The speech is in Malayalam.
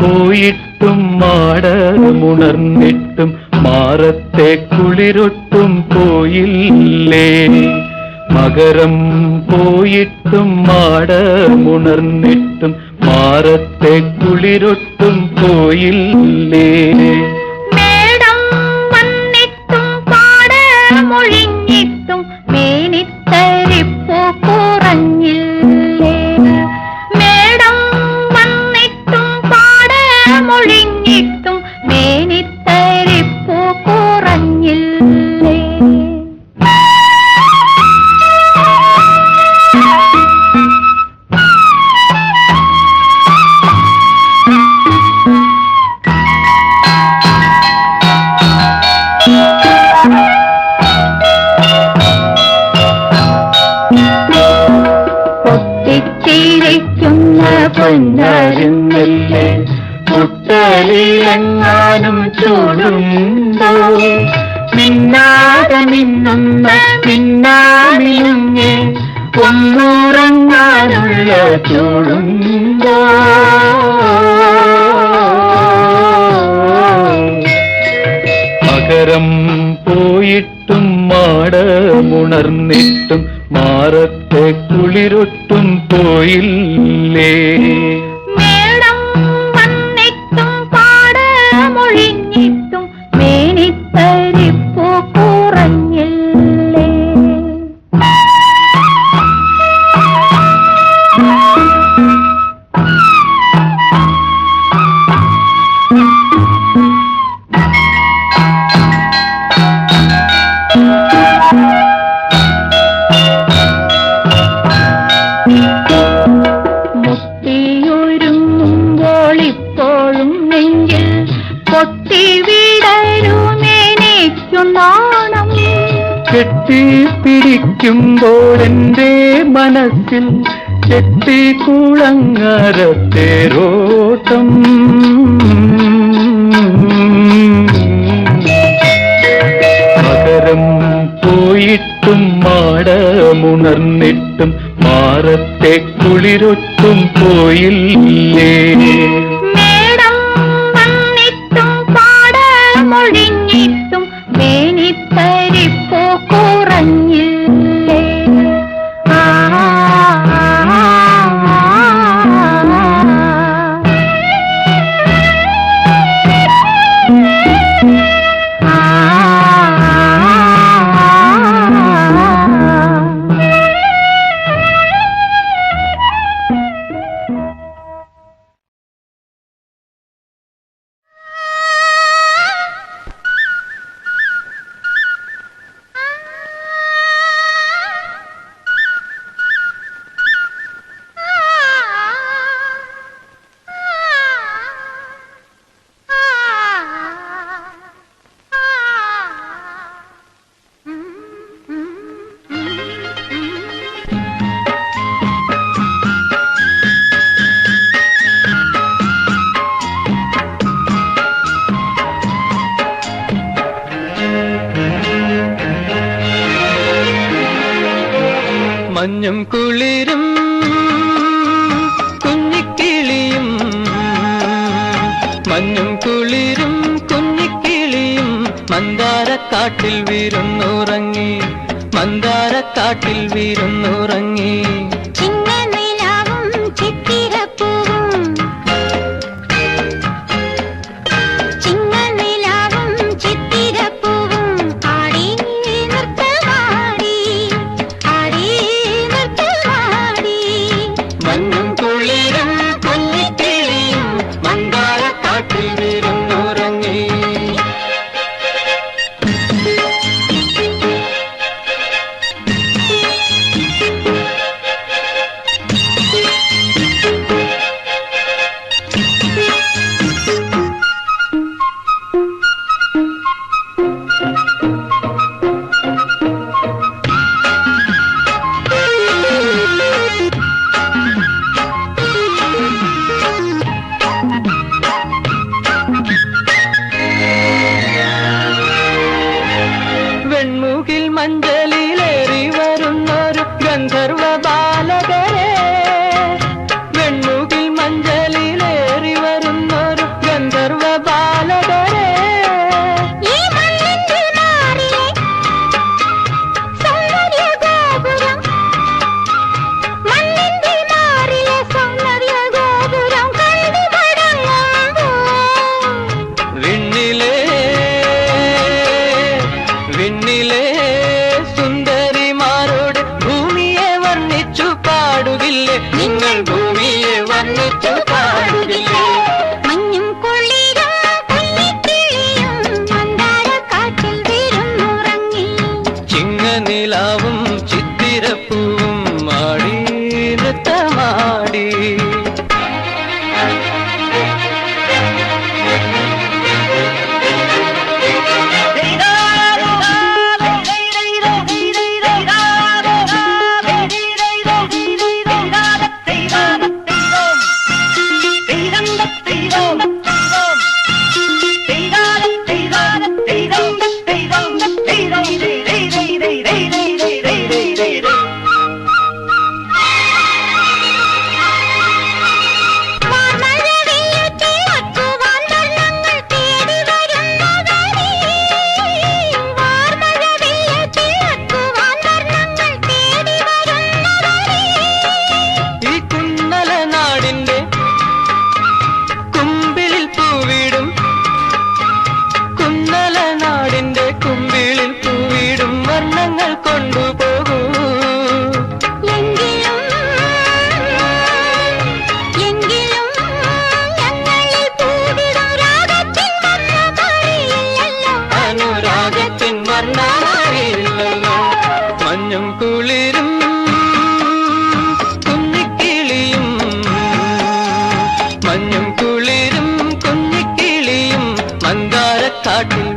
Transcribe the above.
പോയിട്ടും മാടമുണർന്നിട്ടും മാറത്തെ കുളിരൊട്ടും പോയില്ലേ? മകരം പോയിട്ടും മാടമുണർന്നിട്ടും മാറത്തെ കുളിരൊട്ടും പോയില്ലേ? പാടമൊഴിഞ്ഞിട്ടും മേനിത്തരിപ്പൂ കുറഞ്ഞില്ലേ? പൊട്ടിച്ചിരിക്കുന്ന പൊന്നരുന്നല്ലേ? മുട്ടലിലെങ്ങാനും ചൂടുണ്ടോ? മിന്നാതെ മിന്നുന്ന മിന്നാമിനുങ്ങെ ഒന്നൂറങ്ങാനുള്ള ചൂടുണ്ടോ? മകരം പോയിട്ടും മാടമുണർന്നിട്ടും മാറത്തെ കുളിരൊട്ടും പോയില്ലേ? കെട്ടിപ്പിടിക്കുമ്പോൾ എന്റെ മനസ്സിൽ ചെട്ടിക്കുളങ്ങരത്തേരോട്ടം മകരം പോയിട്ടും മാടമുണർന്നിട്ടും മാറത്തെ കുളിരൊട്ടും പോയില്ലേ? കുറഞ്ഞില്ലേ മഞ്ഞും കുളിരും കുഞ്ഞിക്കിളിയും. മഞ്ഞും കുളിരും കുഞ്ഞിക്കിളിയും. മന്ദാരക്കാട്ടിൽ വീരുന്നുറങ്ങി മന്ദാരക്കാട്ടിൽ വീരുന്നുറങ്ങി. കൺമുകിൽ മഞ്ചലിലേറി വരുന്നൊരു ഗന്ധർവ ബാലകരെ. You. കണ്ണാരില്ലല്ലോ മഞ്ഞും കുളിരും കുഞ്ഞിക്കിളിയും മഞ്ഞും കുളിരും കുഞ്ഞിക്കിളിയും മന്ദാരക്കാട്ടിൽ